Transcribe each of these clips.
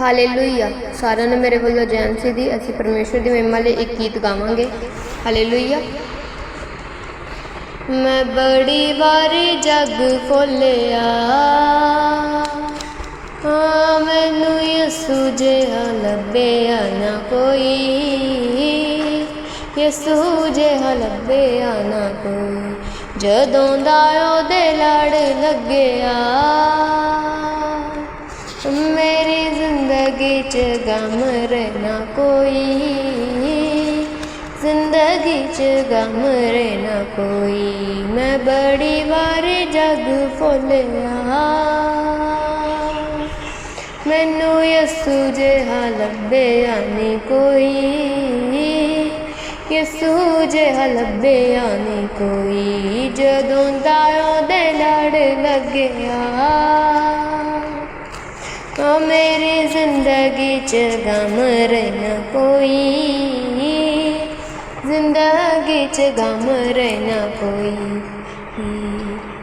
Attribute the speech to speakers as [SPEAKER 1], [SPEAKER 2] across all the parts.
[SPEAKER 1] Hallelujah ਸਾਰਿਆਂ ਨੂੰ ਮੇਰੇ ਵੱਲੋਂ ਜੈਨਸੀ ਦੀ ਅਸੀਂ ਪਰਮੇਸ਼ਵਰ ਦੀ ਮਹਿਮਾ ਲਈ ਇੱਕ ਗੀਤ ਗਾਵਾਂਗੇ। ਹਾਲੇਲੂਇਆ ਮੈਂ ਬੜੀ ਵਾਰੀ ਜੱਗ ਖੋਲਿਆ ਹਾਂ, ਮੈਨੂੰ ਯਿਸੂ ਜਿਹਾ ਲੱਭਿਆ ਨਾ ਕੋਈ। ਯਿਸੂ ਜਿਹਾ ਲੱਭਿਆ ਨਾ ਕੋਈ। ਜਦੋਂ ਦਾ ਉਹਦੇ ਲੜ ਲੱਗਿਆ। ਜ਼ਿੰਦਗੀ ਚ ਗਮ ਰਹਿਣਾ ਕੋਈ। ਜ਼ਿੰਦਗੀ ਚ ਗਮ ਰਹਿਣਾ ਕੋਈ। ਮੈਂ ਬੜੀ ਵਾਰ ਜਗ ਫੁੱਲਿਆ। ਮੈਨੂੰ ਯਸੂ ਜਿਹਾ ਲੱਭਿਆ ਨਹੀਂ ਕੋਈ। ਯਸੂ ਜਿਹਾ ਲੱਭਿਆ ਨਹੀਂ ਕੋਈ। ਜਦੋਂ ਦਾ ਉਹਦੇ ਲੜ ਲੱਗਿਆ। ਓ ਮੇਰੀ ਜ਼ਿੰਦਗੀ ਚ ਗਮ ਰਹਿਣਾ ਕੋਈ ਜ਼ਿੰਦਗੀ ਚ ਗਮ ਰਹਿਣਾ ਕੋਈ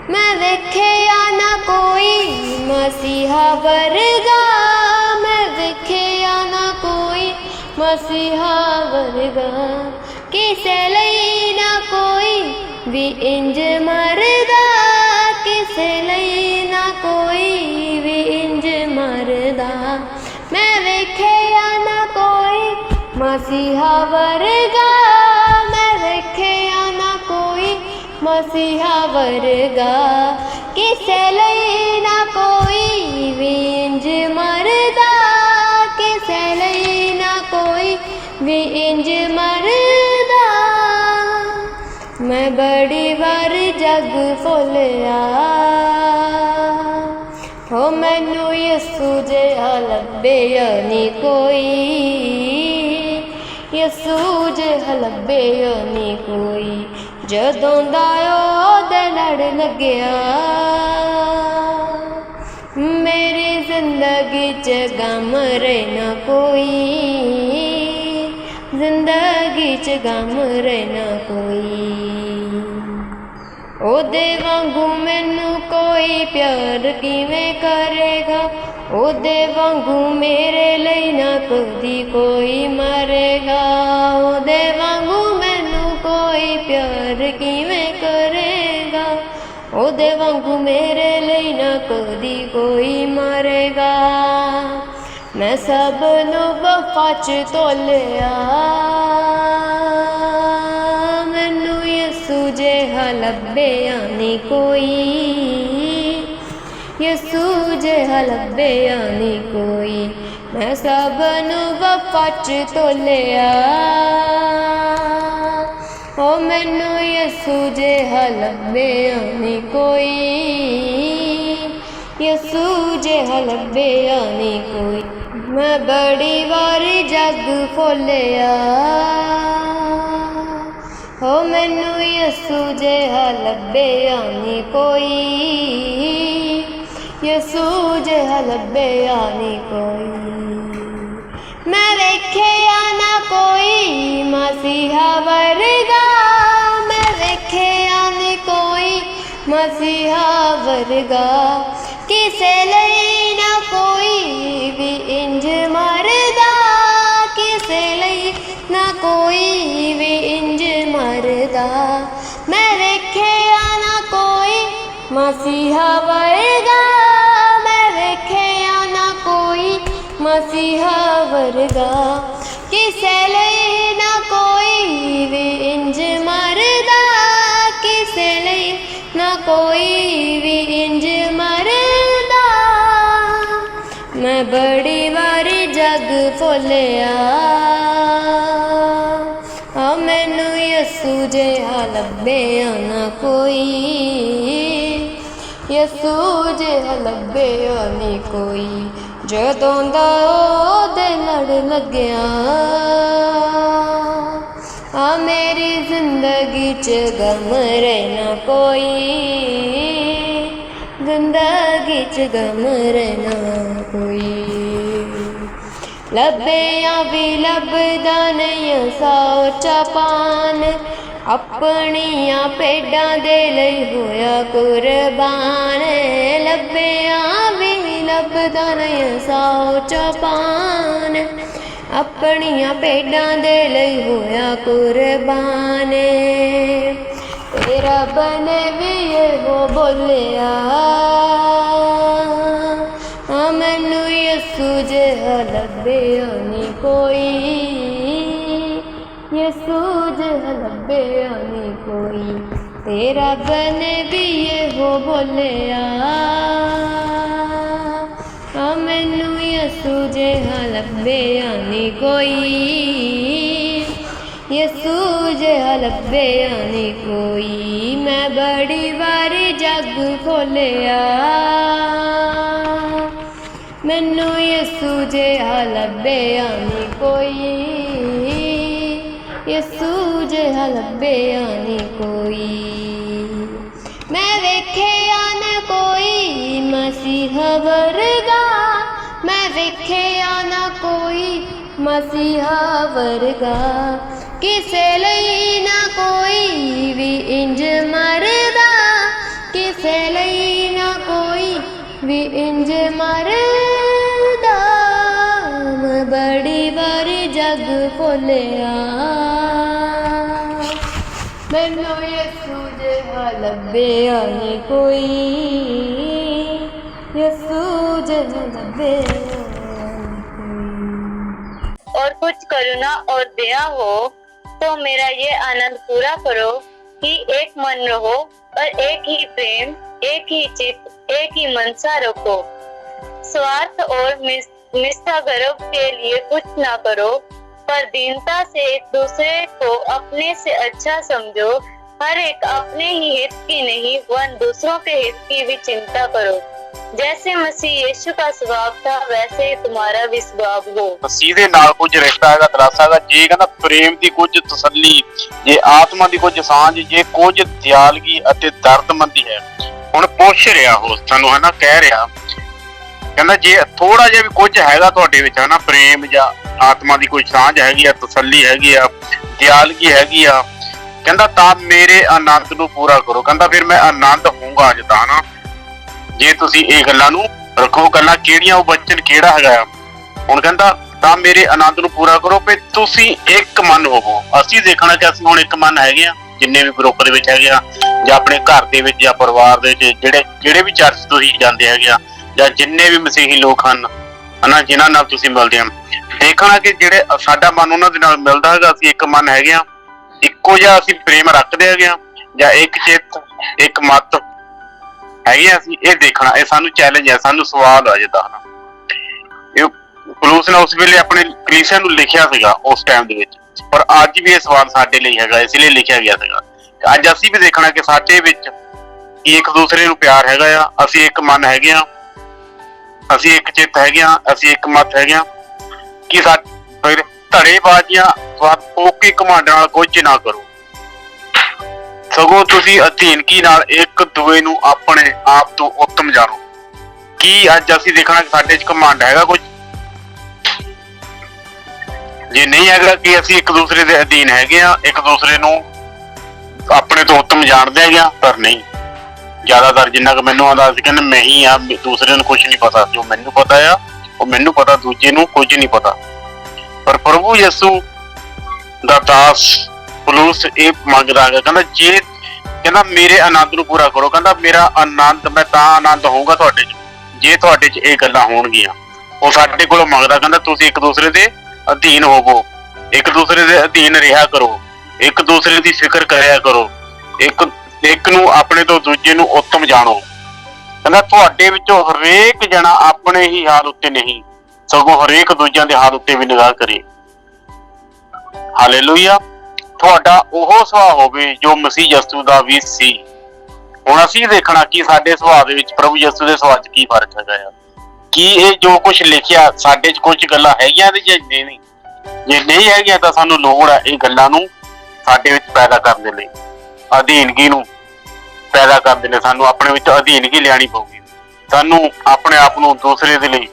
[SPEAKER 1] ਮੈਂ ਵੇਖਿਆ ਨਾ ਕੋਈ ਮਸੀਹਾ ਵਰਗਾ ਮੈਂ ਵੇਖਿਆ ਨਾ ਕੋਈ ਮਸੀਹਾ ਵਰਗਾ ਕਿਸੇ ਲਈ ਨਾ ਕੋਈ ਵੀ ਇੰਜ ਮਰਦਾ ਕਿਸੇ ਲਈ ਨਾ ਕੋਈ ਵੀ ਇੰਜ ਮਰਦਾ ਮੈਂ ਵੇਖਿਆ ਨਾ ਕੋਈ ਮਸੀਹਾ ਵਰਗਾ। ਮੈਂ ਵੇਖਿਆ ਨਾ ਕੋਈ ਮਸੀਹਾ ਵਰਗਾ। ਕਿਸੇ ਲਈ ਨਾ ਕੋਈ ਵੀ ਮਰਦਾ। ਕਿਸੇ ਲਈ ਨਾ ਕੋਈ ਵੀ ਮਰਦਾ। ਮੈਂ ਬੜੀ ਵਾਰ ਜਗ ਫੁੱਲਿਆ। ਹੋ ਮੈਨੂੰ ਯਿਸੂ ਜਿਹਾ ਲੱਭਿਆ ਨੀ ਕੋਈ। ਯਿਸੂ ਜਿਹਾ ਲੱਭਿਆ ਨੀ ਕੋਈ। ਜਦੋਂ ਦਾ ਉਹਦੇ ਲੜ ਲੱਗਿਆ, ਮੇਰੀ ਜ਼ਿੰਦਗੀ ਚ ਗਮ ਰਹਿਣਾ ਕੋਈ। ਜ਼ਿੰਦਗੀ ਚ ਗਮ ਰਹਿਣਾ ਕੋਈ। ਉਹਦੇ ਵਾਂਗੂ ਮੈਨੂੰ ਕੋਈ ਪਿਆਰ ਕਿਵੇਂ ਕਰੇਗਾ? ਉਹਦੇ ਵਾਂਗੂ ਮੇਰੇ ਲਈ ਨਾ ਕਦੀ ਕੋਈ ਮਰੇਗਾ। ਉਹਦੇ ਵਾਂਗੂ ਮੈਨੂੰ ਕੋਈ ਪਿਆਰ ਕਿਵੇਂ ਕਰੇਗਾ? ਉਹਦੇ ਵਾਂਗੂ ਮੇਰੇ ਲਈ ਨਾ ਕਦੀ ਕੋਈ ਮਰੇਗਾ। ਮੈਂ ਸਭ ਨੂੰ ਵਫਾ ਚ ਤੋਲਿਆ। ਜਿਹਾ ਲੱਭਿਆ ਨਹੀਂ ਕੋਈ। ਯਸੂ ਜਿਹਾ ਲੱਭਿਆ ਨੀ ਕੋਈ। ਮੈਂ ਸਭ ਨੂੰ ਵਫਾ ਚ ਤੋਲਿਆ। ਓ ਮੈਨੂੰ ਯਿਸੂ ਜਿਹਾ ਲੱਭਿਆ ਨਹੀਂ ਕੋਈ। ਯਿਸੂ ਜਿਹਾ ਲੱਭਿਆ ਨਹੀਂ ਕੋਈ। ਮੈਂ ਬੜੀ ਵਾਰੀ ਜੱਗ ਫੋਲਿਆ। ਹੋ ਮੈਨੂੰ ਯਸੂ ਜਿਹਾ ਲੱਭਿਆ ਨੀ ਕੋਈ। ਯਸੂ ਜਿਹਾ ਲੱਭਿਆ ਨੀ ਕੋਈ। ਮੈਂ ਵੇਖਿਆ ਨਾ ਕੋਈ ਮਸੀਹਾ ਵਰਗਾ। ਮੈਂ ਵੇਖਿਆ ਨੀ ਕੋਈ ਮਸੀਹਾ ਵਰਗਾ। ਕਿਸੇ ਲਈ ਮਸੀਹਾ ਵਰਗਾ ਮੈਂ ਵੇਖਿਆ ਨਾ ਕੋਈ ਮਸੀਹਾ ਵਰਗਾ। ਕਿਸੇ ਲਈ ਨਾ ਕੋਈ ਵੀ ਇੰਜ ਮਰਦਾ, ਕਿਸੇ ਲਈ ਨਾ ਕੋਈ ਵੀ ਇੰਜ ਮਰਦਾ। ਮੈਂ ਬੜੀ ਵਾਰੀ ਜਗ ਫੁੱਲਿਆ, ਆ ਮੈਨੂੰ ਯਸੂ ਜਿਹਾ ਲੱਭਿਆ ਨਾ ਕੋਈ। ਯਸੂ ਜਿਹਾ ਲੱਭਿਆ ਨਹੀਂ ਕੋਈ। ਜਦੋਂ ਦਾ ਉਹਦੇ ਲੜ ਲੱਗਿਆ, ਆ ਮੇਰੀ ਜ਼ਿੰਦਗੀ ਚ ਗਮ ਰਹਿਣਾ ਕੋਈ। ਜ਼ਿੰਦਗੀ ਚ ਗਮ ਰਹਿਣਾ ਕੋਈ। ਲੱਭਿਆ ਵੀ ਲੱਭਦਾ ਨਹੀਂ ਸੋਚਾ ਪਾਨ ਆਪਣੀਆਂ ਭੇਡਾਂ ਦੇ ਲਈ ਹੋਇਆ ਕੁਰਬਾਨ। ਲੱਭਿਆ ਵੀ ਲੱਭਦਾ ਨਹੀਂ ਸੌ ਚਪਾਨ। ਆਪਣੀਆਂ ਭੇਡਾਂ ਦੇ ਲਈ ਹੋਇਆ ਕੁਰਬਾਨ। ਤੇ ਰੱਬ ਨੇ ਵੀ ਇਹੋ ਬੋਲਿਆ ਮੈਨੂੰ ਯਸੂ ਜਿਹਾ ਲੱਭਿਆ ਨੀ ਕੋਈ। ਯਸੂ ਜਿਹਾ ਲੱਭਿਆ ਕੋਈ ਤੇਰਾ ਰੱਬ ਨੇ ਵੀ ਇਹੋ ਬੋਲਿਆ ਆ ਮੈਨੂੰ ਯਸੂ ਜਿਹਾ ਲੱਭਿਆ ਨਹੀਂ ਕੋਈ ਯਸੂ ਜਿਹਾ ਲੱਭਿਆ ਨੀ ਕੋਈ ਮੈਂ ਬੜੀ ਵਾਰੀ ਜੱਗ ਖੋਲਿਆ ਮੈਨੂੰ ਯਸੂ ਜਿਹਾ ਲੱਭਿਆ ਨੀ ਕੋਈ। ਯਸੂ ਜਿਹਾ ਲੱਭਿਆ ਨੀ ਕੋਈ। ਮੈਂ ਵੇਖਿਆ ਨਾ ਕੋਈ ਮਸੀਹਾ ਵਰਗਾ। ਮੈਂ ਵੇਖਿਆ ਨਾ ਕੋਈ ਮਸੀਹਾ ਵਰਗਾ। ਕਿਸੇ ਲਈ ਨਾ ਕੋਈ ਵੀ ਇੰਜ ਮਰਦਾ। ਕਿਸੇ ਲਈ ਨਾ ਕੋਈ ਵੀ ਇੰਜ ਮਰਦਾ। ਮੈਂ ਬੜੀ ਵਾਰੀ ਜਗ ਫੋਲਿਆ। ਮੈਨੂੰ ਯਸੂ ਜਿਹਾ ਲੱਭਿਆ ਨੀ ਕੋਈ ਯਸੂ ਜਿਹਾ ਲੱਭਿਆ ਨੀ ਕੋਈ
[SPEAKER 2] और कुछ करुणा और दया हो तो मेरा ये आनंद पूरा करो कि एक मन रहो और एक ही प्रेम एक ही चित्त एक ही मनसा रखो स्वार्थ और मिस- मिथ्या गर्व के लिए कुछ ना करो पर दीनता से एक दूसरे को अपने से अच्छा समझो हर एक अपने ही हित की नहीं वन दूसरों के हित की भी चिंता करो जैसे मसीह यीशु का स्वभाव था वैसे ही तुम्हारा भी स्वभाव हो
[SPEAKER 3] ਮਸੀਹ ਦੇ ਨਾਲ ਕੁਝ ਰਿਸ਼ਤਾ ਹੈਗਾ ਤਲਾਸਾ ਹੈਗਾ ਜੇ ਕਹਿੰਦਾ ਪ੍ਰੇਮ ਦੀ ਕੁਝ ਤਸੱਲੀ ਜੇ ਆਤਮਾ ਦੀ ਕੁਝ ਸਾਂਝ ਜੇ ਕੁਝ ਦਿਆਲਗੀ ਅਤੇ ਦਰਦਮੰਦੀ ਹੈ ਹੁਣ ਪੁੱਛ ਰਿਹਾ ਉਹ ਸਾਨੂੰ ਹਨਾ ਕਹਿ ਰਿਹਾ ਕਹਿੰਦਾ ਜੇ ਥੋੜਾ ਜਿਹਾ ਵੀ ਕੁਝ ਹੈਗਾ ਤੁਹਾਡੇ ਵਿੱਚ ਹਨਾ ਪ੍ਰੇਮ ਜਾਂ ਆਤਮਾ ਦੀ ਕੋਈ ਸਾਂਝ ਹੈਗੀ ਆ, ਤਸੱਲੀ ਹੈਗੀ ਆ, ਦਿਆਲਗੀ ਹੈਗੀ ਆ। ਕਹਿੰਦਾ, ਤਾਂ ਮੇਰੇ ਆਨੰਦ ਨੂੰ ਪੂਰਾ ਕਰੋ। ਕਹਿੰਦਾ, ਫਿਰ ਮੈਂ ਆਨੰਦ ਹੋਊਗਾ ਅੱਜ ਤਾਂ ਹਨਾ ਜੇ ਤੁਸੀਂ ਇਹ ਗੱਲਾਂ ਨੂੰ ਰੱਖੋ ਗੱਲਾਂ, ਕਿਹੜੀਆਂ ਉਹ ਬਚਨ ਕਿਹੜਾ ਹੈਗਾ ਹੁਣ ਕਹਿੰਦਾ, ਤਾਂ ਮੇਰੇ ਆਨੰਦ ਨੂੰ ਪੂਰਾ ਕਰੋ, ਵੀ ਤੁਸੀਂ ਇੱਕ ਮਨ ਹੋਵੋ। ਅਸੀਂ ਦੇਖਣਾ ਕਿ ਅਸੀਂ ਹੁਣ ਇੱਕ ਮਨ ਹੈਗੇ ਆ, ਜਿੰਨੇ ਵੀ ਗਰੁੱਪ ਦੇ ਵਿੱਚ ਹੈਗੇ ਆ, ਜਾਂ ਆਪਣੇ ਘਰ ਦੇ ਵਿੱਚ, ਜਾਂ ਪਰਿਵਾਰ ਦੇ ਵਿੱਚ, ਜਿਹੜੇ ਜਿਹੜੇ ਵੀ ਚਰਚ ਤੁਸੀਂ ਜਾਂਦੇ ਹੈਗੇ ਆ, ਜਾਂ ਜਿੰਨੇ ਵੀ ਮਸੀਹੀ ਲੋਕ ਹਨ, ਹਨਾ, ਜਿਨ੍ਹਾਂ ਨਾਲ ਤੁਸੀਂ ਮਿਲਦੇ ਆ। ਦੇਖਣਾ ਕਿ ਜਿਹੜੇ ਸਾਡਾ ਮਨ ਉਹਨਾਂ ਦੇ ਨਾਲ ਮਿਲਦਾ ਹੈਗਾ, ਅਸੀਂ ਇੱਕ ਮਨ ਹੈਗੇ ਆ ਇੱਕੋ ਜਿਹਾ ਅਸੀਂ ਪ੍ਰੇਮ ਰੱਖਦੇ ਹੈਗੇ ਆ ਜਾਂ ਇੱਕ ਚਿੱਤ, ਇੱਕ ਮਤ ਹੈਗੇ ਆ ਅਸੀਂ, ਇਹ ਦੇਖਣਾ, ਇਹ ਸਾਨੂੰ ਚੈਲੰਜ ਹੈ, ਸਾਨੂੰ ਸਵਾਲ ਆ ਜਿੱਦਾਂ ਇਹ ਪਲੂਸ ਨੇ ਉਸ ਵੇਲੇ ਆਪਣੇ ਕਲੀਸਿਆ ਨੂੰ ਲਿਖਿਆ ਸੀਗਾ ਉਸ ਟਾਈਮ ਦੇ ਵਿੱਚ, ਪਰ ਅੱਜ ਵੀ ਇਹ ਸਵਾਲ ਸਾਡੇ ਲਈ ਹੈਗਾ, ਇਸ ਲਈ ਲਿਖਿਆ ਗਿਆ ਸੀਗਾ। ਅੱਜ ਅਸੀਂ ਵੀ ਦੇਖਣਾ ਕਿ ਸਾਡੇ ਵਿੱਚ ਇੱਕ ਦੂਸਰੇ ਨੂੰ ਪਿਆਰ ਹੈਗਾ ਆ, ਅਸੀਂ ਇੱਕ ਮਨ ਹੈਗੇ ਆ ਅਸੀਂ ਇੱਕ ਚਿੱਤ ਹੈਗੇ ਆ ਅਸੀਂ ਇੱਕ ਮਤ ਹੈਗੇ ਆ ਕਿ ਸਾ ਧੜੇਬਾਜ਼ੀਆਂ ਸਵਾਦ ਪੋਕੇ ਕਮਾਂਡ ਨਾਲ ਕੁਝ ਨਾ ਕਰੋ। ਸਗੋਂ ਤੁਸੀਂ ਅਧੀਨਗੀ ਨਾਲ ਇੱਕ ਦੂਏ ਨੂੰ ਆਪਣੇ ਆਪ ਤੋਂ ਉੱਤਮ ਜਾਣੋ। ਕੀ ਅੱਜ ਅਸੀਂ ਦੇਖਣਾ ਸਾਡੇ 'ਚ ਕਮਾਂਡ ਹੈਗਾ ਕੁਝ? ਜੇ ਨਹੀਂ ਹੈਗਾ ਕਿ ਅਸੀਂ ਇੱਕ ਦੂਸਰੇ ਦੇ ਅਧੀਨ ਹੈਗੇ ਆ ਇੱਕ ਦੂਸਰੇ ਨੂੰ ਆਪਣੇ ਤੋਂ ਉੱਤਮ ਜਾਣਦੇ ਹੈਗੇ ਆ ਪਰ ਨਹੀਂ। ਜ਼ਿਆਦਾਤਰ ਜਿੰਨਾ ਕਿ ਮੈਨੂੰ ਆਉਂਦਾ ਸੀ ਕਹਿੰਦੇ ਮੈਂ ਹੀ ਆ ਦੂਸਰੇ ਨੂੰ ਕੁਝ ਨਹੀਂ ਪਤਾ, ਜੋ ਮੈਨੂੰ ਪਤਾ ਆ ਉਹ ਮੈਨੂੰ ਪਤਾ, ਦੂਜੇ ਨੂੰ ਕੁਝ ਨਹੀਂ ਪਤਾ। ਪਰ ਪ੍ਰਭੂ ਯਿਸੂ ਦਾ ਦਾਸ ਪਲੂਸ ਇਹ ਮੰਗਦਾ ਹੈਗਾ, ਕਹਿੰਦਾ ਜੇ, ਕਹਿੰਦਾ ਮੇਰੇ ਆਨੰਦ ਨੂੰ ਪੂਰਾ ਕਰੋ, ਕਹਿੰਦਾ ਮੇਰਾ ਆਨੰਦ, ਮੈਂ ਤਾਂ ਆਨੰਦ ਹੋਊਗਾ ਤੁਹਾਡੇ 'ਚ। ਜੇ ਤੁਹਾਡੇ 'ਚ ਇਹ ਗੱਲਾਂ ਹੋਣਗੀਆਂ, ਉਹ ਸਾਡੇ ਕੋਲੋਂ ਮੰਗਦਾ, ਕਹਿੰਦਾ ਤੁਸੀਂ ਇੱਕ ਦੂਸਰੇ ਦੇ ਅਧੀਨ ਹੋਵੋ। ਇੱਕ ਦੂਸਰੇ ਦੇ ਅਧੀਨ ਰਿਹਾ ਕਰੋ। ਇੱਕ ਦੂਸਰੇ ਦੀ ਫਿਕਰ ਕਰਿਆ ਕਰੋ। ਇੱਕ ਇੱਕ ਨੂੰ ਆਪਣੇ ਤੋਂ ਦੂਜੇ ਨੂੰ ਉੱਤਮ ਜਾਣੋ। ਕਹਿੰਦਾ ਤੁਹਾਡੇ ਵਿੱਚੋਂ ਹਰੇਕ ਜਣਾ ਆਪਣੇ ਹੀ ਹਾਲ ਉੱਤੇ ਨਹੀਂ, ਸਗੋਂ ਹਰੇਕ ਦੂਜਿਆਂ ਦੇ ਹਾਲ ਉੱਤੇ ਵੀ ਨਿਗਾਹ ਕਰੇ। ਹਾਲੇਲੂਇਆ ਤੁਹਾਡਾ ਉਹ ਸੁਭਾਅ ਹੋਵੇ ਜੋ ਮਸੀਹ ਯਸੂ ਦਾ ਵੀ ਸੀ। ਹੁਣ ਅਸੀਂ ਦੇਖਣਾ ਕਿ ਸਾਡੇ ਸੁਭਾਅ ਦੇ ਵਿੱਚ ਪ੍ਰਭੂ ਯਿਸੂ ਦੇ ਸੁਭਾਅ 'ਚ ਕੀ ਫ਼ਰਕ ਹੈਗਾ ਆ। ਕੀ ਇਹ ਜੋ ਕੁਝ ਲਿਖਿਆ ਸਾਡੇ 'ਚ ਕੁਝ ਗੱਲਾਂ ਹੈਗੀਆਂ ਤੇ ਜਾਂ ਨਹੀਂ? ਜੇ ਨਹੀਂ ਹੈਗੀਆਂ ਤਾਂ ਸਾਨੂੰ ਲੋੜ ਹੈ ਇਹ ਗੱਲਾਂ ਨੂੰ ਸਾਡੇ ਵਿੱਚ ਪੈਦਾ ਕਰਨ ਦੇ ਲਈ। ਅਧੀਨਗੀ ਨੂੰ? ਪੈਦਾ ਕਰਦੇ ਨੇ ਸਾਨੂੰ ਆਪਣੇ ਵਿੱਚ ਅਧੀਨਗੀ ਲਿਆਣੀ ਪਊਗੀ? ਸਾਨੂੰ ਆਪਣੇ ਆਪ ਨੂੰ ਦੂਸਰੇ ਦੇ ਲਈ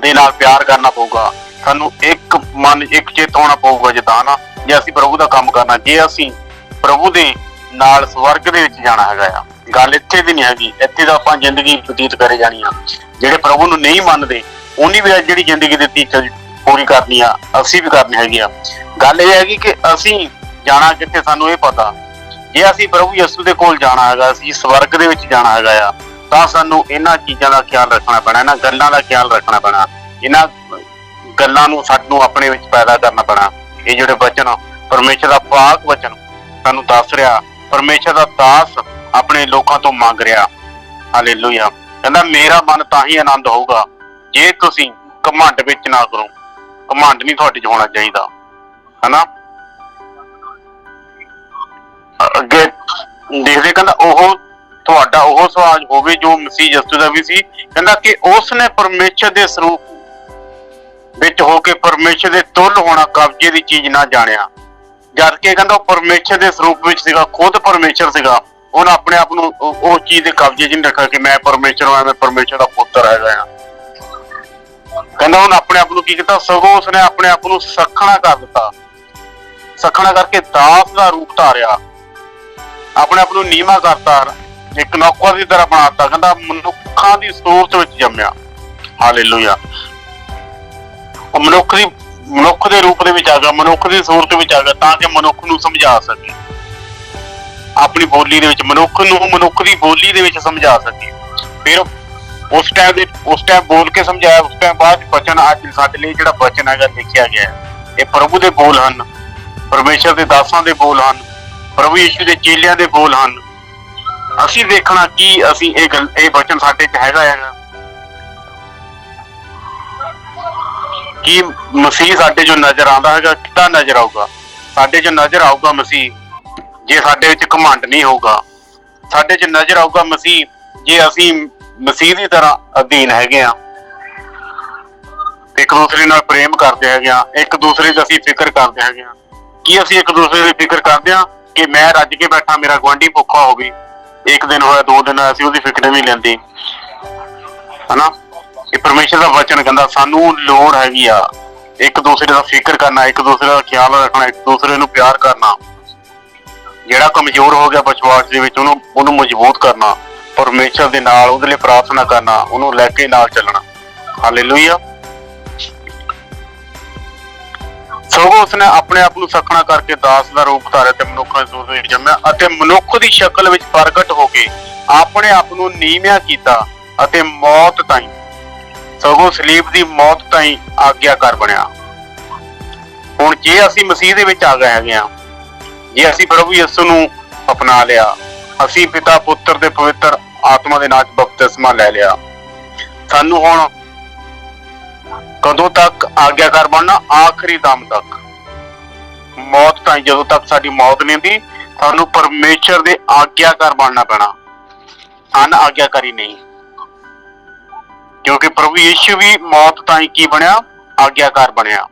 [SPEAKER 3] ਦੇ ਨਾਲ ਪਿਆਰ ਕਰਨਾ ਪਊਗਾ। ਸਾਨੂੰ ਇੱਕ ਮਨ, ਇੱਕ ਚੇਤ ਹੋਣਾ ਪਊਗਾ ਜਿੱਦਾਂ ਨਾ ਜੇ ਅਸੀਂ ਪ੍ਰਭੂ ਦਾ ਕੰਮ ਕਰਨਾ, ਜੇ ਅਸੀਂ ਪ੍ਰਭੂ ਦੇ ਨਾਲ ਸਵਰਗ ਦੇ ਵਿੱਚ ਜਾਣਾ ਹੈਗਾ ਆ, ਗੱਲ ਇੱਥੇ ਦੀ ਨਹੀਂ ਹੈਗੀ। ਇੱਥੇ ਤਾਂ ਆਪਾਂ ਜ਼ਿੰਦਗੀ ਬਤੀਤ ਕਰੇ ਜਾਣੀ ਆ। ਜਿਹੜੇ ਪ੍ਰਭੂ ਨੂੰ ਨਹੀਂ ਮੰਨਦੇ, ਉਹਨੀ ਵੀ ਜਿਹੜੀ ਜ਼ਿੰਦਗੀ ਦਿੱਤੀ ਚ- ਪੂਰੀ ਕਰਨੀ ਆ, ਅਸੀਂ ਵੀ ਕਰਨੀ ਹੈਗੀ ਆ। ਗੱਲ ਇਹ ਹੈਗੀ ਕਿ ਅਸੀਂ ਜਾਣਾ ਕਿੱਥੇ, ਸਾਨੂੰ ਇਹ ਪਤਾ। ਜੇ ਅਸੀਂ ਪ੍ਰਭੂ ਯਿਸੂ ਦੇ ਕੋਲ ਜਾਣਾ ਹੈਗਾ, ਅਸੀਂ ਸਵਰਗ ਦੇ ਵਿੱਚ ਜਾਣਾ ਹੈਗਾ ਆ, ਤਾਂ ਸਾਨੂੰ ਇਹਨਾਂ ਚੀਜ਼ਾਂ ਦਾ ਖਿਆਲ ਰੱਖਣਾ ਪੈਣਾ, ਇਹਨਾਂ ਗੱਲਾਂ ਦਾ ਖਿਆਲ ਰੱਖਣਾ ਪੈਣਾ, ਇਹਨਾਂ ਗੱਲਾਂ ਨੂੰ ਸਾਨੂੰ ਆਪਣੇ ਵਿੱਚ ਪੈਦਾ ਕਰਨਾ ਪੈਣਾ। ਇਹ ਜਿਹੜੇ ਵਚਨ ਪਰਮੇਸ਼ਰ ਦਾ ਪਾਕ ਵਚਨ ਸਾਨੂੰ ਦੱਸ ਰਿਹਾ, ਪਰਮੇਸ਼ਰ ਦਾ ਦਾਸ ਆਪਣੇ ਲੋਕਾਂ ਤੋਂ ਮੰਗ ਰਿਹਾ। ਹਾਲੇਲੂਇਆ ਕਹਿੰਦਾ, ਮੇਰਾ ਮਨ ਤਾਂ ਹੀ ਆਨੰਦ ਹੋਊਗਾ, ਜੇ ਤੁਸੀਂ ਘਮੰਡ ਵਿੱਚ ਨਾ ਕਰੋ। ਘਮੰਡ ਨਹੀਂ ਤੁਹਾਡੇ 'ਚ ਹੋਣਾ ਚਾਹੀਦਾ। ਹਨਾ? ਅੱਗੇ ਦੇਖਦੇ ਕਹਿੰਦਾ ਉਹ ਤੁਹਾਡਾ ਉਹ ਸਵਾਜ ਹੋਵੇ ਜੋ ਮਸੀਹ ਯਿਸੂ ਦਾ ਵੀ ਸੀ, ਕਹਿੰਦਾ ਕਿ ਉਸ ਨੇ ਪਰਮੇਸ਼ਰ ਦੇ ਸਰੂਪ ਵਿੱਚ ਹੋ ਕੇ ਪਰਮੇਸ਼ਰ ਦੇ ਤੁੱਲ ਹੋਣਾ ਕਬਜ਼ੇ ਦੀ ਚੀਜ਼ ਨਾ ਜਾਣਿਆ। ਜਦ ਕਿ ਕਹਿੰਦਾ ਉਹ ਪਰਮੇਸ਼ਰ ਦੇ ਸਰੂਪ ਵਿੱਚ ਸੀਗਾ, ਖੁਦ ਪਰਮੇਸ਼ਰ ਸੀਗਾ। ਉਹਨੇ ਆਪਣੇ ਆਪ ਨੂੰ ਉਹ ਚੀਜ਼ ਦੇ ਕਬਜ਼ੇ 'ਚ ਨਹੀਂ ਰੱਖਿਆ ਕਿ ਮੈਂ ਪਰਮੇਸ਼ਰ ਹਾਂ, ਮੈਂ ਪਰਮੇਸ਼ਰ ਦਾ ਪੁੱਤਰ ਹੈਗਾ ਆ ਕਹਿੰਦਾ ਉਹਨੇ ਆਪਣੇ ਆਪ ਨੂੰ ਕੀ ਕੀਤਾ? ਸਗੋਂ ਉਸਨੇ ਆਪਣੇ ਆਪ ਨੂੰ ਸਖਣਾ ਕਰ ਦਿੱਤਾ। ਸਖਣਾ ਕਰਕੇ ਦਾਸ ਦਾ ਰੂਪ ਧਾਰਿਆ। ਆਪਣੇ ਆਪ ਨੂੰ ਨੀਵਾ ਕਰਤਾ ਇੱਕ ਨੌਕਰ ਦੀ ਤਰ੍ਹਾਂ ਬਣਾਤਾ। ਕਹਿੰਦਾ, ਮਨੁੱਖਾਂ ਦੀ ਸੂਰਤ ਵਿੱਚ ਜੰਮਿਆ। ਹਾਲੇਲੂਇਆ। ਉਹ ਮਨੁੱਖ ਦੀ, ਮਨੁੱਖ ਦੇ ਰੂਪ ਦੇ ਵਿੱਚ ਆ ਗਿਆ, ਮਨੁੱਖ ਦੀ ਸੂਰਤ ਵਿੱਚ ਆ ਗਿਆ, ਤਾਂ ਕਿ ਮਨੁੱਖ ਨੂੰ ਸਮਝਾ ਸਕੇ। ਆਪਣੀ ਬੋਲੀ ਦੇ ਵਿੱਚ, ਮਨੁੱਖ ਨੂੰ ਮਨੁੱਖ ਦੀ ਬੋਲੀ ਦੇ ਵਿੱਚ ਸਮਝਾ ਸਕੇ। ਫਿਰ ਉਸ ਟਾਈਮ ਦੇ, ਉਸ ਟਾਈਮ ਬੋਲ ਕੇ ਸਮਝਾਇਆ, ਉਸ ਟਾਈਮ ਬਾਅਦ ਬਚਨ ਅੱਜ ਸਾਡੇ ਲਈ ਜਿਹੜਾ ਬਚਨ ਹੈਗਾ, ਲਿਖਿਆ ਗਿਆ ਇਹ ਪ੍ਰਭੂ ਦੇ ਬੋਲ ਹਨ, ਪਰਮੇਸ਼ਰ ਦੇ ਦਾਸਾਂ ਦੇ ਬੋਲ ਹਨ। ਪ੍ਰਭੂ ਯਿਸੂ ਦੇ ਚੇਲਿਆਂ ਦੇ ਬੋਲ ਹਨ। ਅਸੀਂ ਦੇਖਣਾ ਕੀ ਅਸੀਂ ਇਹ ਗੱਲ ਇਹ ਵਚਨ ਸਾਡੇ 'ਚ ਹੈਗਾ ਹੈਗਾ ਕੀ ਮਸੀਹ ਸਾਡੇ ਜੋ ਨਜ਼ਰ ਆਉਂਦਾ ਹੈਗਾ? ਕਿੱਦਾਂ ਨਜ਼ਰ ਆਊਗਾ? ਸਾਡੇ 'ਚ ਨਜ਼ਰ ਆਊਗਾ ਮਸੀਹ, ਜੇ ਸਾਡੇ ਵਿੱਚ ਘਮੰਡ ਨਹੀਂ ਹੋਊਗਾ। ਸਾਡੇ 'ਚ ਨਜ਼ਰ ਆਊਗਾ ਮਸੀਹ, ਜੇ ਅਸੀਂ ਮਸੀਹ ਦੀ ਤਰ੍ਹਾਂ ਅਧੀਨ ਹੈਗੇ ਆ। ਇੱਕ ਦੂਸਰੇ ਨਾਲ ਪ੍ਰੇਮ ਕਰਦੇ ਹੈਗੇ ਆ। ਇੱਕ ਦੂਸਰੇ ਦੀ ਅਸੀਂ ਫਿਕਰ ਕਰਦੇ ਹੈਗੇ ਆ। ਕੀ ਅਸੀਂ ਇੱਕ ਦੂਸਰੇ ਦੀ ਫਿਕਰ ਕਰਦੇ ਆ? ਕਿ ਮੈਂ ਰੱਜ ਕੇ ਬੈਠਾ, ਮੇਰਾ ਗੁਆਂਢੀ ਭੁੱਖਾ ਹੋਵੇ ਇੱਕ ਦਿਨ ਹੋਇਆ, ਦੋ ਦਿਨ ਹੋਇਆ, ਅਸੀਂ ਉਹਦੀ ਫਿਕਰ ਨਹੀਂ ਲੈਂਦੇ। ਹਨਾ? ਇਹ ਪਰਮੇਸ਼ਰ ਦਾ ਵਚਨ ਕਹਿੰਦਾ, ਸਾਨੂੰ ਲੋੜ ਹੈਗੀ ਆ ਇੱਕ ਦੂਸਰੇ ਦਾ ਫਿਕਰ ਕਰਨਾ, ਇੱਕ ਦੂਸਰੇ ਦਾ ਖਿਆਲ ਰੱਖਣਾ, ਇੱਕ ਦੂਸਰੇ ਨੂੰ ਪਿਆਰ ਕਰਨਾ। ਜਿਹੜਾ ਕਮਜ਼ੋਰ ਹੋ ਗਿਆ ਵਿਸ਼ਵਾਸ ਦੇ ਵਿੱਚ, ਉਹਨੂੰ ਉਹਨੂੰ ਮਜ਼ਬੂਤ ਕਰਨਾ। ਪਰਮੇਸ਼ਰ ਦੇ ਨਾਲ ਉਹਦੇ ਲਈ ਪ੍ਰਾਰਥਨਾ ਕਰਨਾ, ਉਹਨੂੰ ਲੈ ਕੇ ਨਾਲ ਚੱਲਣਾ। ਹਾਲੇਲੂਇਆ ਸਗੋਂ ਉਸਨੇ ਆਪਣੇ ਆਪ ਨੂੰ ਸਖਣਾ ਕਰਕੇ ਦਾਸ ਦਾ ਰੂਪ ਧਾਰਿਆ ਤੇ ਮਨੁੱਖਾਂ ਦੇ ਸੂਰਤ ਵਿੱਚ ਜੰਮਿਆ ਅਤੇ ਮਨੁੱਖ ਦੀ ਸ਼ਕਲ ਵਿੱਚ ਪ੍ਰਗਟ ਹੋ ਕੇ ਆਪਣੇ ਆਪ ਨੂੰ ਨੀਵਿਆਂ ਕੀਤਾ ਅਤੇ ਮੌਤ ਤਾਈਂ, ਸਗੋਂ ਸਲੀਬ ਦੀ ਮੌਤ ਤਾਈਂ ਆਗਿਆਕਾਰ ਬਣਿਆ। ਹੁਣ ਜੇ ਅਸੀਂ ਮਸੀਹ ਦੇ ਵਿੱਚ ਆ ਗਏ ਹੈਗੇ ਆ ਜੇ ਅਸੀਂ ਪ੍ਰਭੂ ਯਿਸੂ ਨੂੰ ਅਪਣਾ ਲਿਆ, ਅਸੀਂ ਪਿਤਾ ਪੁੱਤਰ ਦੇ ਪਵਿੱਤਰ ਆਤਮਾ ਦੇ ਨਾਲ ਬਪਤਿਸਮਾ ਲੈ ਲਿਆ, ਸਾਨੂੰ ਹੁਣ ਕਦੋਂ ਤੱਕ ਆਗਿਆਕਾਰ ਬਣਨਾ? ਆਖਰੀ ਦਮ ਤੱਕ। ਮੌਤ ਤਾਈਂ ਜਦੋਂ ਤੱਕ ਸਾਡੀ ਮੌਤ ਨਹੀਂ ਹੁੰਦੀ, ਸਾਨੂੰ ਪਰਮੇਸ਼ਰ ਦੇ ਆਗਿਆਕਾਰ ਬਣਨਾ ਪੈਣਾ। ਅਨ ਆਗਿਆਕਾਰੀ ਨਹੀਂ। ਕਿਉਂਕਿ ਪ੍ਰਭੂ ਯੀਸ਼ੂ ਵੀ ਮੌਤ ਤਾਈਂ ਕੀ ਬਣਿਆ? ਆਗਿਆਕਾਰ ਬਣਿਆ।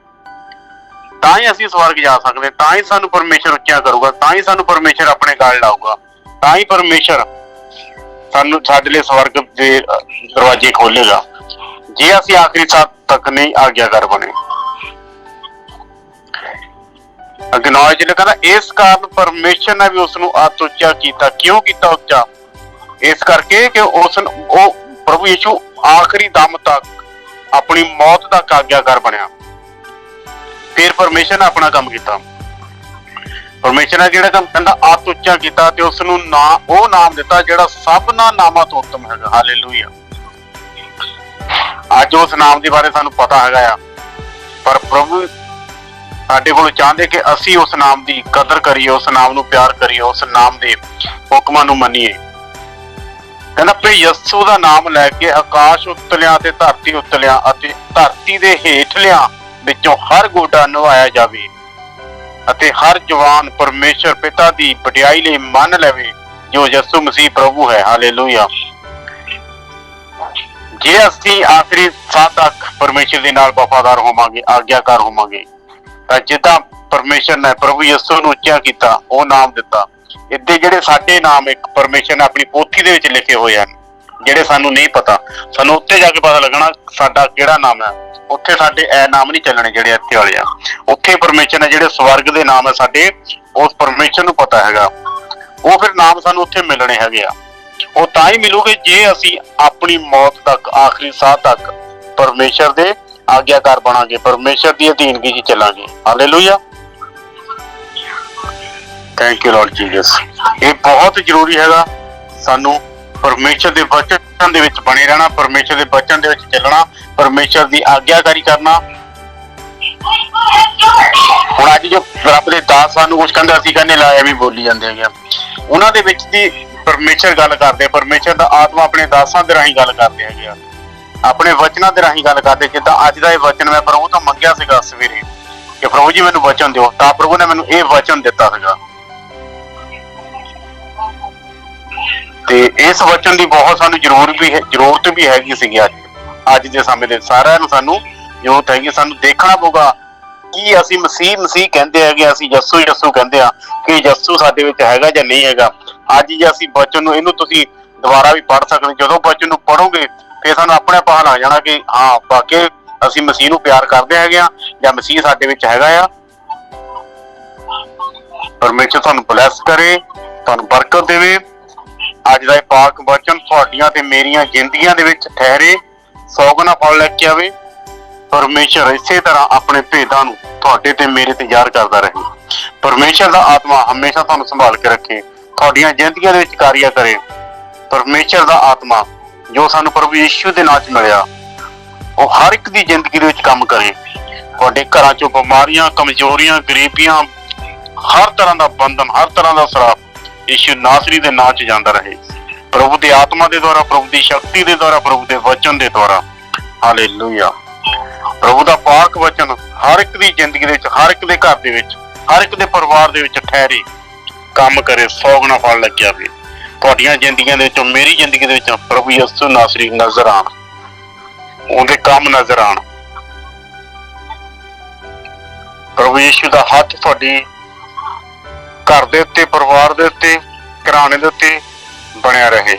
[SPEAKER 3] ਤਾਂ ਹੀ ਅਸੀਂ ਸਵਰਗ ਜਾ ਸਕਦੇ ਤਾਂ ਹੀ ਸਾਨੂੰ ਪਰਮੇਸ਼ਰ ਉੱਚਾ ਕਰੂਗਾ ਤਾਂ ਹੀ ਸਾਨੂੰ ਪਰਮੇਸ਼ਰ ਆਪਣੇ ਗਲ ਲਾਊਗਾ। ਤਾਂ ਹੀ ਪਰਮੇਸ਼ਰ ਸਾਨੂੰ ਸਾਡੇ ਲਈ ਸਵਰਗ ਦੇ ਦਰਵਾਜ਼ੇ ਖੋਲੇਗਾ। ਜੇ ਅਸੀਂ ਆਖਰੀ ਸਾਹ ਤੱਕ ਨਹੀਂ ਆਗਿਆਕਾਰ ਬਣੇ। ਅੱਗੇ ਨੌ ਕਹਿੰਦਾ ਇਸ ਕਾਰਨ ਪਰਮੇਸ਼ਰ ਨੇ ਵੀ ਉਸ ਨੂੰ ਆਤ ਕੀਤਾ। ਕਿਉਂ ਕੀਤਾ ਉੱਚਾ? ਇਸ ਕਰਕੇ ਕਿ ਉਸ ਉਹ ਪ੍ਰਭੂ ਯਿਸੂ ਆਖਰੀ ਦਮ ਤੱਕ ਆਪਣੀ ਮੌਤ ਤੱਕ ਆਗਿਆਕਾਰ ਬਣਿਆ। ਫਿਰ ਪਰਮੇਸ਼ਰ ਨੇ ਆਪਣਾ ਕੰਮ ਕੀਤਾ। ਪਰਮੇਸ਼ਰ ਨੇ ਜਿਹੜਾ ਕੰਮ ਕਹਿੰਦਾ ਆਤ ਉੱਚਾ ਕੀਤਾ ਤੇ ਉਸ ਨੂੰ ਨਾ ਉਹ ਨਾਮ ਦਿੱਤਾ ਜਿਹੜਾ ਸਭਨਾ ਨਾਮਾਂ ਤੋਂ ਉੱਤਮ ਹੈਗਾ। ਹਾਲੇਲੂਇਆ। ਅੱਜ ਉਸ ਨਾਮ ਦੇ ਬਾਰੇ ਸਾਨੂੰ ਪਤਾ ਹੈਗਾ ਆ। ਪਰ ਪ੍ਰਭੂ ਸਾਡੇ ਕੋਲ ਚਾਹੁੰਦੇ ਕਿ ਅਸੀਂ ਉਸ ਨਾਮ ਦੀ ਕਦਰ ਕਰੀਏ, ਉਸ ਨਾਮ ਨੂੰ ਪਿਆਰ ਕਰੀਏ, ਉਸ ਨਾਮ ਦੇ ਹੁਕਮਾਂ ਨੂੰ ਮੰਨੀਏ। ਕਹਿੰਦਾ ਭਈ ਯਸੂ ਦਾ ਨਾਮ ਲੈ ਕੇ ਆਕਾਸ਼ ਉਤਲਿਆਂ ਤੇ ਧਰਤੀ ਉਤਲਿਆਂ ਅਤੇ ਧਰਤੀ ਦੇ ਹੇਠਲਿਆਂ ਵਿੱਚੋਂ ਹਰ ਗੋਡਾ ਨਵਾਇਆ ਜਾਵੇ ਅਤੇ ਹਰ ਜਵਾਨ ਪਰਮੇਸ਼ਰ ਪਿਤਾ ਦੀ ਪਟਿਆਈ ਲਈ ਮੰਨ ਲਵੇ ਜੋ ਯਸੂ ਮਸੀਹ ਪ੍ਰਭੂ ਹੈ। ਹਾਲੇਲੂਇਆ। ਜੇ ਅਸੀਂ ਆਖਰੀ ਸਾਹ ਤੱਕ ਪਰਮੇਸ਼ਰ ਦੇ ਨਾਲ ਵਫਾਦਾਰ ਹੋਵਾਂਗੇ, ਆਗਿਆਕਾਰ ਹੋਵਾਂਗੇ, ਤਾਂ ਜਿੱਦਾਂ ਪਰਮੇਸ਼ਰ ਨੇ ਪ੍ਰਭੂ ਯਿਸੂ ਨੂੰ ਉੱਚਾ ਕੀਤਾ, ਉਹ ਨਾਮ ਦਿੱਤਾ। ਇੱਦੇ ਜਿਹੜੇ ਸਾਡੇ ਨਾਮ ਇੱਕ ਪਰਮੇਸ਼ਰ ਨੇ ਆਪਣੀ ਪੋਥੀ ਦੇ ਵਿੱਚ ਲਿਖੇ ਹੋਏ ਹਨ, ਜਿਹੜੇ ਸਾਨੂੰ ਨਹੀਂ ਪਤਾ, ਸਾਨੂੰ ਉੱਤੇ ਜਾ ਕੇ ਪਤਾ ਲੱਗਣਾ ਸਾਡਾ ਕਿਹੜਾ ਨਾਮ ਹੈ। ਉੱਥੇ ਸਾਡੇ ਐ ਨਾਮ ਨਹੀਂ ਚੱਲਣੇ ਜਿਹੜੇ ਇੱਥੇ ਵਾਲੇ ਆ। ਉੱਥੇ ਪਰਮੇਸ਼ਰ ਨੇ ਜਿਹੜੇ ਸਵਰਗ ਦੇ ਨਾਮ ਹੈ ਸਾਡੇ, ਉਸ ਪਰਮੇਸ਼ਰ ਨੂੰ ਪਤਾ ਹੈਗਾ। ਉਹ ਫਿਰ ਨਾਮ ਸਾਨੂੰ ਉੱਥੇ ਮਿਲਣੇ ਹੈਗੇ ਆ। ਉਹ ਤਾਂ ਹੀ ਮਿਲੂਗੇ ਜੇ ਅਸੀਂ ਆਪਣੀ ਮੌਤ ਤੱਕ, ਆਖਰੀ ਸਾਹ ਤੱਕ ਪਰਮੇਸ਼ਰ ਦੇ ਆਗਿਆਕਾਰ ਬਣਾਂਗੇ, ਪਰਮੇਸ਼ਰ ਦੀ ਅਧੀਨਗੀ 'ਚ ਚੱਲਾਂਗੇ। Hallelujah thank you lord Jesus ਇਹ ਬਹੁਤ ਜ਼ਰੂਰੀ ਹੈਗਾ, ਸਾਨੂੰ ਪਰਮੇਸ਼ਰ ਦੇ ਵਚਨ ਦੇ ਵਿੱਚ ਬਣੇ ਰਹਿਣਾ, ਪਰਮੇਸ਼ਰ ਦੇ ਵਚਨ ਦੇ ਵਿੱਚ ਚੱਲਣਾ, ਪਰਮੇਸ਼ਰ ਦੀ ਆਗਿਆਕਾਰੀ ਕਰਨਾ। ਹੁਣ ਅੱਜ ਜੋ ਰੱਬ ਦੇ ਦਾਸ ਸਾਨੂੰ ਕੁਝ ਕਹਿੰਦੇ, ਅਸੀਂ ਕਹਿੰਦੇ, ਲਾ, ਐਵੇਂ ਬੋਲੀ ਜਾਂਦੇ ਹੈਗੇ ਆ। ਉਹਨਾਂ ਦੇ ਵਿੱਚ ਦੀ ਪਰਮੇਸ਼ਰ ਗੱਲ ਕਰਦੇ ਪਰਮੇਸ਼ਰ ਦਾ ਆਤਮਾ ਆਪਣੇ ਦਾਸਾਂ ਦੇ ਰਾਹੀਂ ਗੱਲ ਕਰਦੇ ਹੈਗੇ ਆ। ਆਪਣੇ ਵਚਨਾਂ ਦੇ ਰਾਹੀਂ ਗੱਲ ਕਰਦੇ, ਜਿੱਦਾਂ ਅੱਜ ਦਾ ਇਹ ਵਚਨ ਮੈਂ ਪ੍ਰਭੂ ਤੋਂ ਮੰਗਿਆ ਸੀਗਾ ਸਵੇਰੇ, ਕਿ ਪ੍ਰਭੂ ਜੀ ਮੈਨੂੰ ਵਚਨ ਦਿਓ, ਤਾਂ ਪ੍ਰਭੂ ਨੇ ਮੈਨੂੰ ਇਹ ਵਚਨ ਦਿੱਤਾ ਸੀਗਾ। ਤੇ ਇਸ ਵਚਨ ਦੀ ਬਹੁਤ ਸਾਨੂੰ ਜ਼ਰੂਰ ਵੀ ਹੈ, ਜ਼ਰੂਰਤ ਵੀ ਹੈਗੀ ਸੀਗੀ ਅੱਜ ਅੱਜ ਦੇ ਸਮੇਂ ਦੇ ਸਾਰਿਆਂ ਨੂੰ ਸਾਨੂੰ ਜ਼ਰੂਰਤ ਹੈਗੀ, ਸਾਨੂੰ ਦੇਖਣਾ ਪਊਗਾ ਕੀ ਅਸੀਂ ਮਸੀਹ ਮਸੀਹ ਕਹਿੰਦੇ ਹੈਗੇ ਅਸੀਂ ਯਸੂ ਯਸੂ ਕਹਿੰਦੇ ਆ, ਕਿ ਯਸੂ ਸਾਡੇ ਵਿੱਚ ਹੈਗਾ ਜਾਂ ਨਹੀਂ ਹੈਗਾ। ਅੱਜ ਜੇ ਅਸੀਂ ਬਚਨ ਨੂੰ, ਇਹਨੂੰ ਤੁਸੀਂ ਦੁਬਾਰਾ ਵੀ ਪੜ੍ਹ ਸਕਦੇ ਜਦੋਂ ਬਚਨ ਨੂੰ ਪੜੋਗੇ ਫਿਰ ਸਾਨੂੰ ਆਪਣੇ ਪਤਾ ਲੱਗ ਜਾਣਾ ਕਿ ਹਾਂ, ਵਾਕਈ ਅਸੀਂ ਮਸੀਹ ਨੂੰ ਪਿਆਰ ਕਰਦੇ ਹੈਗੇ ਆ ਜਾਂ ਮਸੀਹ ਸਾਡੇ ਵਿੱਚ ਹੈਗਾ ਆ। ਪਰਮੇਸ਼ਰ ਤੁਹਾਨੂੰ ਬਲੈਸ ਕਰੇ, ਤੁਹਾਨੂੰ ਬਰਕਤ ਦੇਵੇ। ਅੱਜ ਦਾ ਇਹ ਪਾਕ ਵਚਨ ਤੁਹਾਡੀਆਂ ਤੇ ਮੇਰੀਆਂ ਜ਼ਿੰਦਗੀਆਂ ਦੇ ਵਿੱਚ ਠਹਿਰੇ। ਸੌਗਣਾ ਫਲ ਲੈ ਕੇ ਆਵੇ। ਪਰਮੇਸ਼ਰ ਇਸੇ ਤਰ੍ਹਾਂ ਆਪਣੇ ਭੇਦਾਂ ਨੂੰ ਤੁਹਾਡੇ ਤੇ ਮੇਰੇ ਤੇ ਯਾਰ ਕਰਦਾ ਰਹੇ। ਪਰਮੇਸ਼ਰ ਦਾ ਆਤਮਾ ਹਮੇਸ਼ਾ ਤੁਹਾਨੂੰ ਸੰਭਾਲ ਕੇ ਰੱਖੇ। ਤੁਹਾਡੀਆਂ ਜ਼ਿੰਦਗੀਆਂ ਦੇ ਵਿੱਚ ਕਾਰਿਆ ਕਰੇ। ਪਰਮੇਸ਼ਰ ਦਾ ਆਤਮਾ, ਜੋ ਸਾਨੂੰ ਪ੍ਰਭੂ ਯੀਸ਼ੂ ਦੇ ਨਾਂ 'ਚ ਮਿਲਿਆ, ਉਹ ਹਰ ਇੱਕ ਦੀ ਜ਼ਿੰਦਗੀ ਦੇ ਵਿੱਚ ਕੰਮ ਕਰੇ। ਤੁਹਾਡੇ ਘਰਾਂ 'ਚੋਂ ਬਿਮਾਰੀਆਂ, ਕਮਜ਼ੋਰੀਆਂ, ਗਰੀਬੀਆਂ, ਹਰ ਤਰ੍ਹਾਂ ਦਾ ਬੰਧਨ, ਹਰ ਤਰ੍ਹਾਂ ਦਾ ਸਰਾਪ ਯੀਸ਼ੂ ਨਾਸਰੀ ਦੇ ਨਾਂ 'ਚ ਜਾਂਦਾ ਰਹੇ। ਪ੍ਰਭੂ ਦੀ ਆਤਮਾ ਦੇ ਦੁਆਰਾ, ਪ੍ਰਭੂ ਦੀ ਸ਼ਕਤੀ ਦੇ ਦੁਆਰਾ, ਪ੍ਰਭੂ ਦੇ ਵਚਨ ਦੇ ਦੁਆਰਾ। ਹਾਲੇਲੂਇਆ ਪ੍ਰਭੂ ਦਾ ਪਾਕ ਵਚਨ ਹਰ ਇੱਕ ਦੀ ਜ਼ਿੰਦਗੀ ਦੇ ਵਿੱਚ, ਹਰ ਇੱਕ ਦੇ ਘਰ ਦੇ ਵਿੱਚ, ਹਰ ਇੱਕ ਦੇ ਪਰਿਵਾਰ ਦੇ ਵਿੱਚ ਠਹਿਰੇ। ਕੰਮ ਕਰੇ ਸੌਗਣਾ ਫਲ ਲੱਗਿਆ ਵੀ। ਤੁਹਾਡੀਆਂ ਜ਼ਿੰਦਗੀਆਂ ਦੇ ਵਿੱਚੋਂ, ਮੇਰੀ ਜ਼ਿੰਦਗੀ ਦੇ ਵਿੱਚ ਪ੍ਰਭੂ ਯਿਸੂ ਨਾਸਰੀ ਨਜ਼ਰ ਆਣ। ਉਹਦੇ ਕੰਮ ਨਜ਼ਰ ਆਣ। ਪ੍ਰਭੂ ਯਿਸੂ ਦਾ ਹੱਥ ਤੁਹਾਡੀ ਘਰ ਦੇ ਉੱਤੇ, ਪਰਿਵਾਰ ਦੇ ਉੱਤੇ, ਘਰਾਣੇ ਦੇ ਉੱਤੇ ਬਣਿਆ ਰਹੇ।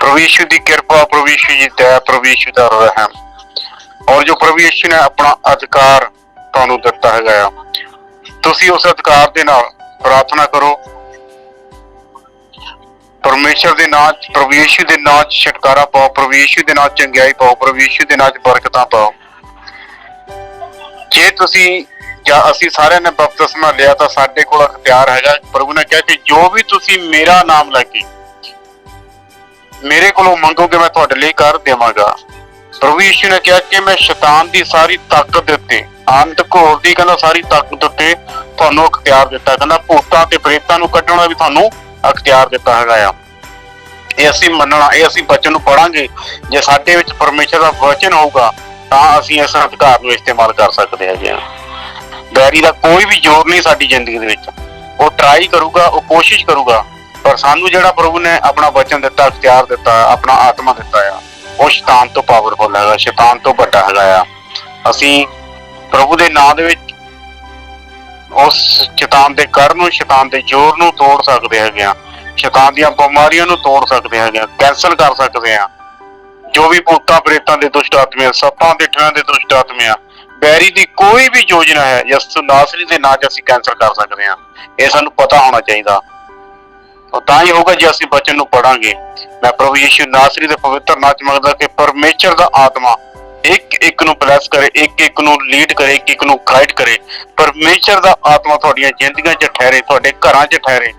[SPEAKER 3] ਪ੍ਰਭੂ ਯਿਸੂ ਦੀ ਕਿਰਪਾ, ਪ੍ਰਭੂ ਯਿਸੂ ਜੀ ਦਇਆ, ਪ੍ਰਭੂ ਯਿਸੂ ਦਾ ਰਹਿਮ। ਔਰ ਜੋ ਪ੍ਰਭੂ ਯਿਸੂ ਨੇ ਆਪਣਾ ਅਧਿਕਾਰ ਤੁਹਾਨੂੰ ਦਿੱਤਾ ਹੈਗਾ ਆ, ਤੁਸੀਂ ਉਸ ਅਧਿਕਾਰ ਦੇ ਨਾਲ ਪ੍ਰਾਰਥਨਾ ਕਰੋ। ਪਰਮੇਸ਼ਰ ਦੇ ਨਾਮ 'ਚ ਦੇ ਨਾਮ 'ਚ ਛੁਟਕਾਰਾ ਪਾਓ ਪ੍ਰਵੇਸ਼ੂ ਦੇ ਨਾਮ ਚੰਗਿਆਈ ਪਾਓ ਪ੍ਰਵੇਸ਼ੂ ਦੇ ਨਾਮ ਬਰਕਤਾਂ ਪਾਓ। ਜੇ ਤੁਸੀਂ ਜਾਂ ਅਸੀਂ ਸਾਰਿਆਂ ਨੇ ਬਪਤਿਸਮਾ ਲਿਆ ਤਾਂ ਸਾਡੇ ਕੋਲ ਅਖਤਿਆਰ ਹੈਗਾ। ਪ੍ਰਭੂ ਨੇ ਕਿਹਾ ਕਿ ਜੋ ਵੀ ਤੁਸੀਂ ਮੇਰਾ ਨਾਮ ਲੈ ਕੇ ਮੇਰੇ ਕੋਲੋਂ ਮੰਗੋਗੇ, ਮੈਂ ਤੁਹਾਡੇ ਲਈ ਕਰ ਦੇਵਾਂਗਾ। ਪ੍ਰਭੂ ਯਿਸੂ ਨੇ ਕਿਹਾ ਕਿ ਮੈਂ ਸ਼ੈਤਾਨ ਦੀ ਸਾਰੀ ਤਾਕਤ ਦੇ ਉੱਤੇ, ਅੰਤ ਘੋਰ ਦੀ ਕਹਿੰਦਾ ਸਾਰੀ ਤਾਕਤ ਉੱਤੇ ਤੁਹਾਨੂੰ ਅਖਤਿਆਰ ਦਿੱਤਾ। ਕਹਿੰਦਾ ਭੂਤਾਂ ਤੇ ਪ੍ਰੇਤਾਂ ਨੂੰ ਕੱਢਣਾ ਵੀ ਤੁਹਾਨੂੰ ਅਖਤਿਆਰ ਦਿੱਤਾ ਹੈਗਾ ਆ। ਇਹ ਅਸੀਂ ਮੰਨਣਾ, ਇਹ ਅਸੀਂ ਬਚਨ ਨੂੰ ਪੜਾਂਗੇ। ਜੇ ਸਾਡੇ ਵਿੱਚ ਪਰਮੇਸ਼ਰ ਦਾ ਵਚਨ ਹੋਊਗਾ, ਤਾਂ ਅਸੀਂ ਇਸ ਅਧਿਕਾਰ ਨੂੰ ਇਸਤੇਮਾਲ ਕਰ ਸਕਦੇ ਹੈਗੇ ਆ। ਬੈਰੀ ਦਾ ਕੋਈ ਵੀ ਜ਼ੋਰ ਨਹੀਂ ਸਾਡੀ ਜ਼ਿੰਦਗੀ ਦੇ ਵਿੱਚ। ਉਹ ਟਰਾਈ ਕਰੂਗਾ, ਉਹ ਕੋਸ਼ਿਸ਼ ਕਰੂਗਾ, ਪਰ ਸਾਨੂੰ ਜਿਹੜਾ ਪ੍ਰਭੂ ਨੇ ਆਪਣਾ ਵਚਨ ਦਿੱਤਾ, ਅਖਤਿਆਰ ਦਿੱਤਾ, ਆਪਣਾ ਆਤਮਾ ਦਿੱਤਾ ਆ। ਉਹ ਸ਼ੈਤਾਨ ਤੋਂ ਪਾਵਰਫੁਲ ਹੈਗਾ, ਸ਼ੈਤਾਨ ਤੋਂ ਵੱਡਾ ਹੈਗਾ ਆ। ਅਸੀਂ ਪ੍ਰਭੂ ਦੇ ਨਾਮ ਦੇ ਵਿੱਚ ਉਸ ਸ਼ੈਤਾਨ ਦੇ ਕਰ ਨੂੰ, ਸ਼ੈਤਾਨ ਦੇ ਜ਼ੋਰ ਨੂੰ ਤੋੜ ਸਕਦੇ ਹੈਗੇ ਆ। ਸ਼ੈਤਾਨ ਦੀਆਂ ਬਿਮਾਰੀਆਂ ਨੂੰ ਤੋੜ ਸਕਦੇ ਹੈਗੇ ਆ ਕੈਂਸਲ ਕਰ ਸਕਦੇ ਆ। ਜੋ ਵੀ ਭੂਤਾਂ, ਪ੍ਰੇਤਾਂ ਦੇ ਦੁਸ਼ਟ ਆਤਮੇ ਸੱਪਾਂ ਦੇ ਠਿਆਂ ਦੇ ਦੁਸ਼ਟ ਆਤਮੇ ਆ, ਬੈਰੀ ਦੀ ਕੋਈ ਵੀ ਯੋਜਨਾ ਹੈ, ਯਸੂ ਨਾਸਰੀ ਦੇ ਨਾਂ 'ਚ ਅਸੀਂ ਕੈਂਸਲ ਕਰ ਸਕਦੇ ਆ। ਇਹ ਸਾਨੂੰ ਪਤਾ ਹੋਣਾ ਚਾਹੀਦਾ। ਤਾਂ ਹੀ ਹੋਊਗਾ ਜੇ ਅਸੀਂ ਬਚਨ ਨੂੰ ਪੜਾਂਗੇ ਮੈਂ ਪ੍ਰਭੂ ਯੀਸ਼ੂ ਨਾਸਰੀ ਦੇ ਪਵਿੱਤਰ ਨਾਮ ਮੰਗਦਾ ਕਿ ਪਰਮੇਸ਼ਰ ਦਾ ਆਤਮਾ ਇੱਕ ਇੱਕ ਨੂੰ ਬਲੈਸ ਕਰੇ, ਇੱਕ ਇੱਕ ਨੂੰ ਲੀਡ ਕਰੇ, ਇੱਕ ਇੱਕ ਨੂੰ ਗਾਈਡ ਕਰੇ। ਪਰਮੇਸ਼ਰ ਦਾ ਆਤਮਾ ਤੁਹਾਡੀਆਂ ਜ਼ਿੰਦਗੀਆਂ 'ਚ ਠਹਿਰੇ, ਤੁਹਾਡੇ ਘਰਾਂ 'ਚ ਠਹਿਰੇ,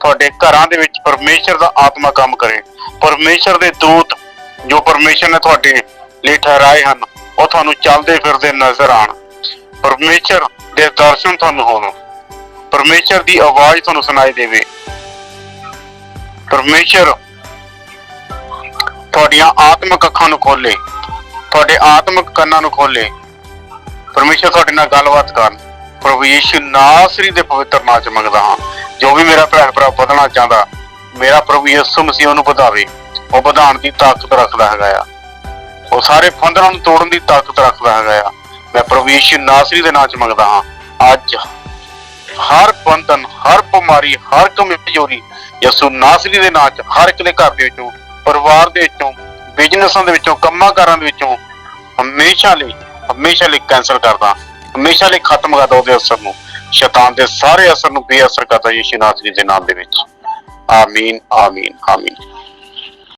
[SPEAKER 3] ਤੁਹਾਡੇ ਘਰਾਂ ਦੇ ਵਿੱਚ ਪਰਮੇਸ਼ਰ ਦਾ ਆਤਮਾ ਕੰਮ ਕਰੇ। ਪਰਮੇਸ਼ਰ ਦੇ ਦੂਤ ਜੋ ਪਰਮੇਸ਼ਰ ਨੇ ਤੁਹਾਡੇ ਲਈ ਠਹਿਰਾਏ ਹਨ, ਉਹ ਤੁਹਾਨੂੰ ਚੱਲਦੇ ਫਿਰਦੇ ਨਜ਼ਰ ਆਣ ਪਰਮੇਸ਼ਰ ਦੇ ਦਰਸ਼ਨ ਤੁਹਾਨੂੰ ਹੋਣ। ਪਰਮੇਸ਼ਰ ਦੀ ਆਵਾਜ਼ ਤੁਹਾਨੂੰ ਸੁਣਾਈ ਦੇਵੇ। ਪਰਮੇਸ਼ਰ ਤੁਹਾਡੀਆਂ ਆਤਮਿਕ ਅੱਖਾਂ ਨੂੰ ਖੋਲੇ ਤੁਹਾਡੇ ਆਤਮਿਕ ਕੰਨਾਂ ਨੂੰ ਖੋਲੇ ਪਰਮੇਸ਼ਰ ਤੁਹਾਡੇ ਨਾਲ ਗੱਲਬਾਤ ਕਰਨ। ਪ੍ਰਭੂ ਯੀਸ਼ੂ ਨਾਸਰੀ ਦੇ ਪਵਿੱਤਰ ਨਾਮ ਚ ਮੰਗਦਾ ਹਾਂ। ਜੋ ਵੀ ਮੇਰਾ ਭੈਣ ਭਰਾ ਵਧਣਾ ਚਾਹੁੰਦਾ, ਮੇਰਾ ਪ੍ਰਭੂ ਯਿਸੂ ਮਸੀਹ ਉਹਨੂੰ ਵਧਾਵੇ। ਉਹ ਵਧਾਉਣ ਦੀ ਤਾਕਤ ਰੱਖਦਾ ਹੈਗਾ ਆ। ਉਹ ਸਾਰੇ ਫੰਦਰਾਂ ਨੂੰ ਤੋੜਨ ਦੀ ਤਾਕਤ ਰੱਖਦਾ ਹੈਗਾ ਆ। ਮੈਂ ਪ੍ਰਭੂ ਯੀਸ਼ੂ ਨਾਸਰੀ ਦੇ ਨਾਮ ਚ ਮੰਗਦਾ ਹਾਂ। ਅੱਜ ਹਰ ਬੰਧਨ, ਹਰ ਬਿਮਾਰੀ, ਹਰ ਕਮਜ਼ੋਰੀ ਯਿਸੂ ਨਾਸਰੀ ਦੇ ਨਾਮ ਚ ਹਰ ਇੱਕ ਦੇ ਘਰ ਦੇ ਵਿੱਚੋਂ ਪਰਿਵਾਰ ਦੇ ਵਿੱਚੋਂ ਬਿਜ਼ਨਸਾਂ ਦੇ ਵਿੱਚੋਂ ਕੰਮਾਂ ਕਾਰਾਂ ਦੇ ਵਿੱਚੋਂ ਹਮੇਸ਼ਾ ਲਈ ਹਮੇਸ਼ਾ ਲਈ ਕੈਨਸਲ ਕਰਦਾ। ਹਮੇਸ਼ਾ ਲਈ ਖਤਮ ਕਰਦਾ ਉਹਦੇ ਅਸਰ ਨੂੰ। ਸ਼ੈਤਾਨ ਦੇ ਸਾਰੇ ਅਸਰ ਨੂੰ ਬੇਅਸਰ ਕਰਦਾ ਯੀਸ਼ੂ ਨਾਸਰੀ ਦੇ ਨਾਮ ਦੇ ਵਿੱਚ। ਆਮੀਨ ਆਮੀਨ ਆਮੀਨ।